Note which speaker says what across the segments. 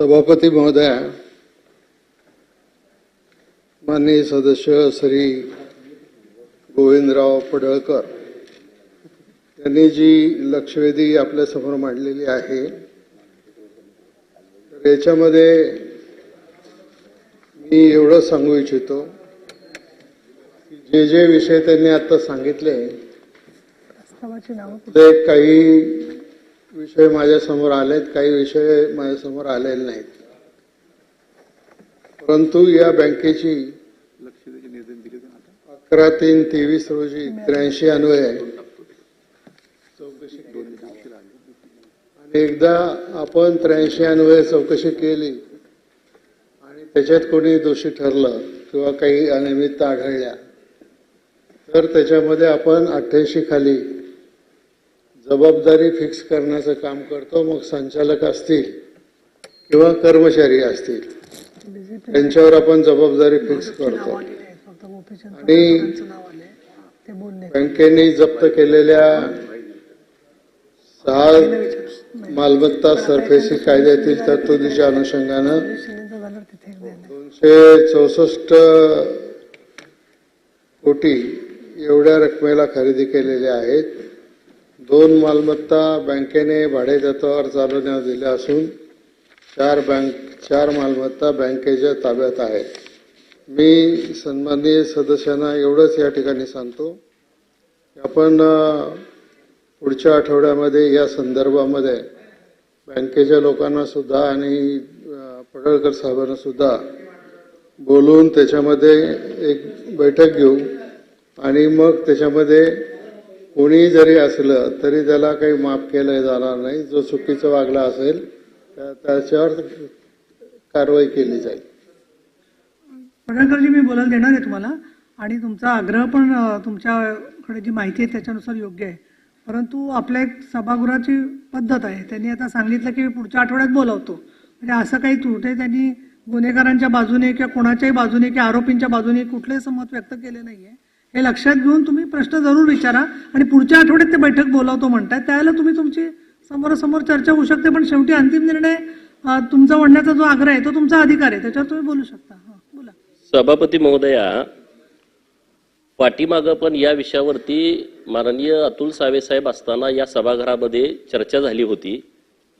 Speaker 1: सभापती महोदया माननीय सदस्य श्री गोविंदराव पडळकर यांनी जी लक्षवेधी आपल्यासमोर मांडलेली आहे तर याच्यामध्ये मी एवढं सांगू इच्छितो की जे जे विषय त्यांनी आता सांगितले ते काही विषय माझ्यासमोर आलेत काही विषय माझ्यासमोर आलेले नाहीत. परंतु या बँकेची अकरा तीन तेवीस रोजी त्र्याऐंशी अन्वय. चौकशी आणि एकदा आपण त्र्याऐंशी अन्वय चौकशी केली आणि त्याच्यात कोणी दोषी ठरलं किंवा काही अनियमितता आढळल्या तर त्याच्यामध्ये आपण अठ्ठ्याऐंशी खाली जबाबदारी फिक्स करण्याचं काम करतो मग संचालक असतील किंवा कर्मचारी असतील त्यांच्यावर आपण जबाबदारी फिक्स करतो. आणि- बँकेने जप्त केलेल्या सहा मालमत्ता सरफेसी कायद्यातील तरतुदीच्या अनुषंगानं दोनशे चौसष्ट कोटी एवढ्या रकमेला खरेदी केलेल्या आहेत. दोन मालमत्ता बँकेने भाडेतत्वावर चालवण्यात दिल्या असून चार बँक चार मालमत्ता बँकेच्या ताब्यात आहेत मी सन्माननीय सदस्यांना एवढंच या ठिकाणी सांगतो की आपण पुढच्या आठवड्यामध्ये या संदर्भामध्ये बँकेच्या लोकांना सुद्धा आणि पडळकर साहेबांना सुद्धा बोलून त्याच्यामध्ये एक बैठक घेऊ आणि मग त्याच्यामध्ये कोणी जरी असलं तरी त्याला काही माफ केलं जाणार नाही. जो चुकीचं वागला असेल त्या- त्याच्यावर कारवाई केली जाईल.
Speaker 2: पडळकरजी मी बोलायला देणार आहे तुम्हाला. आणि तुमचा आग्रह पण तुमच्याकडे जी माहिती आहे त्याच्यानुसार योग्य आहे. परंतु आपल्या एक सभागृहाची पद्धत आहे. त्यांनी आता सांगितलं की मी पुढच्या आठवड्यात बोलावतो. म्हणजे असं काही तुटे त्यांनी गुन्हेगारांच्या बाजूने किंवा कोणाच्याही बाजूने किंवा आरोपींच्या बाजूने कुठलंही समत व्यक्त केले नाहीये. हे लक्षात घेऊन तुम्ही प्रश्न जरूर विचारा आणि पुढच्या आठवड्यात ते बैठक बोलावतो म्हणताय. त्यावेळेला तुम्ही तुमची समोरासमोर चर्चा होऊ शकते पण शेवटी अंतिम निर्णय तुमचा म्हणण्याचा जो आग्रह आहे तो तुमचा अधिकार आहे. त्याच्यावर तुम्ही बोलू शकता. बोला.
Speaker 3: सभापती महोदया पाठीमागं पण या विषयावरती माननीय अतुल सावे साहेब असताना या सभागृहामध्ये चर्चा झाली होती.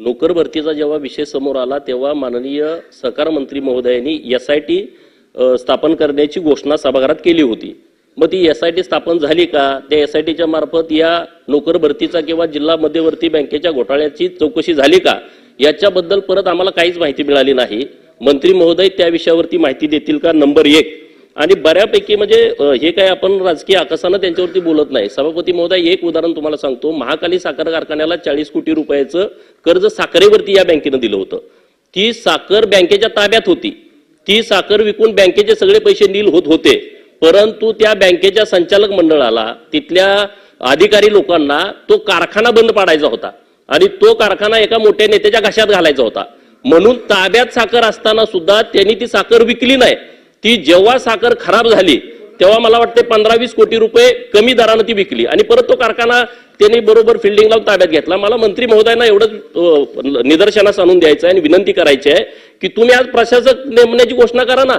Speaker 3: नोकर भरतीचा जेव्हा विषय समोर आला तेव्हा माननीय सहकार मंत्री महोदयांनी एस आय टी स्थापन करण्याची घोषणा सभागृहात केली होती. मग ती एस आय टी स्थापन झाली का? त्या एस आय टीच्या मार्फत या नोकर भरतीचा किंवा जिल्हा मध्यवर्ती बँकेच्या घोटाळ्याची चौकशी झाली का? याच्याबद्दल परत आम्हाला काहीच माहिती मिळाली नाही. मंत्री महोदय त्या विषयावरती माहिती देतील का? नंबर एक. आणि बऱ्यापैकी म्हणजे हे काय आपण राजकीय आकसानं त्यांच्यावरती बोलत नाही. सभापती महोदय एक उदाहरण तुम्हाला सांगतो. महाकाली साखर कारखान्याला चाळीस कोटी रुपयाचं कर्ज साखरेवरती या बँकेनं दिलं होतं. ती साखर बँकेच्या ताब्यात होती. ती साखर विकून बँकेचे सगळे पैसे नील होत होते. परंतु त्या बँकेच्या संचालक मंडळाला तिथल्या अधिकारी लोकांना तो कारखाना बंद पाडायचा होता आणि तो कारखाना एका मोठ्या नेत्याच्या घशात घालायचा होता. म्हणून ताब्यात साखर असताना सुद्धा त्यांनी ती साखर विकली नाही. ती जेव्हा साखर खराब झाली तेव्हा मला वाटते पंधरा वीस कोटी रुपये कमी दरानं ती विकली आणि परत तो कारखाना त्यांनी बरोबर फिल्डिंग लावून ताब्यात घेतला. मला मंत्री महोदयांना एवढंच निदर्शनास आणून द्यायचं आहे आणि विनंती करायची आहे की तुम्ही आज प्रशासक नेमण्याची घोषणा करा ना.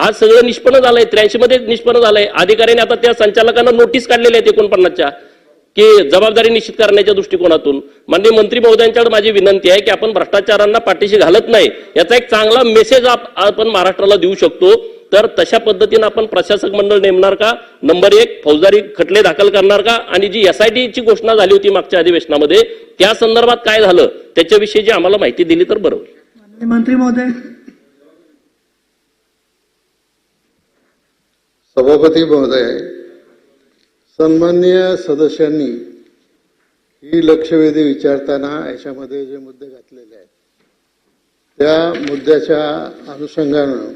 Speaker 3: आज सगळं निष्पन्न झालंय त्र्याऐंशी मध्ये निष्पन्न झालंय. अधिकाऱ्यांनी आता त्या संचालकांना नोटीस काढलेल्या आहेत एकोणपन्नासच्या की जबाबदारी निश्चित करण्याच्या दृष्टिकोनातून. माननीय मंत्री महोदयांच्याकडे माझी विनंती आहे की आपण भ्रष्टाचारांना पाठीशी घालत नाही. याचा एक चांगला मेसेज आपण महाराष्ट्राला देऊ शकतो. तर तशा पद्धतीनं आपण प्रशासक मंडळ नेमणार का? नंबर एक फौजदारी खटले दाखल करणार का? आणि जी एस आय ची घोषणा झाली होती मागच्या अधिवेशनामध्ये त्या संदर्भात काय झालं? त्याच्याविषयी आम्हाला माहिती दिली तर
Speaker 2: बरोबर मंत्री महोदय
Speaker 1: सभापती महोदय सन्मान्य सदस्यांनी ही लक्षवेधी विचारताना याच्यामध्ये जे मुद्दे घातलेले आहेत त्या मुद्द्याच्या अनुषंगानं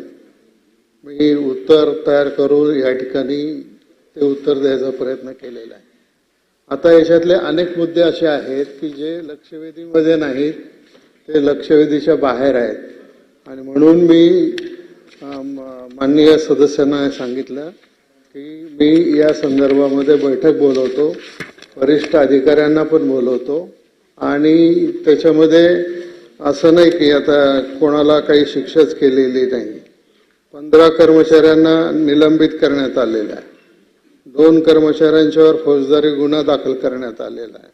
Speaker 1: मी उत्तर तयार करून या ठिकाणी ते उत्तर द्यायचा प्रयत्न केलेला आहे. आता याच्यातले अनेक मुद्दे असे आहेत की जे लक्षवेधीमध्ये नाहीत ते लक्षवेधीच्या बाहेर आहेत. आणि म्हणून मी माननीय सदस्यांना सांगितलं की मी या संदर्भामध्ये बैठक बोलवतो वरिष्ठ अधिकाऱ्यांना पण बोलवतो आणि त्याच्यामध्ये असं नाही की आता कोणाला काही शिक्षाच केलेली नाही. पंधरा कर्मचाऱ्यांना निलंबित करण्यात आलेलं आहे. दोन कर्मचाऱ्यांच्यावर फौजदारी गुन्हा दाखल करण्यात आलेला आहे.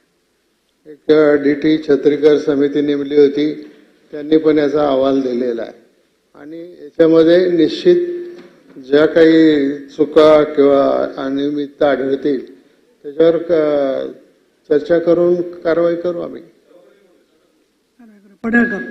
Speaker 1: एक डी टी छत्रीकर समिती नेमली होती त्यांनी पण याचा अहवाल दिलेला आहे. आणि याच्यामध्ये निश्चित ज्या काही चुका किंवा अनियमितता आढळतील त्याच्यावर चर्चा करून कारवाई करू आम्ही.
Speaker 2: पडळकर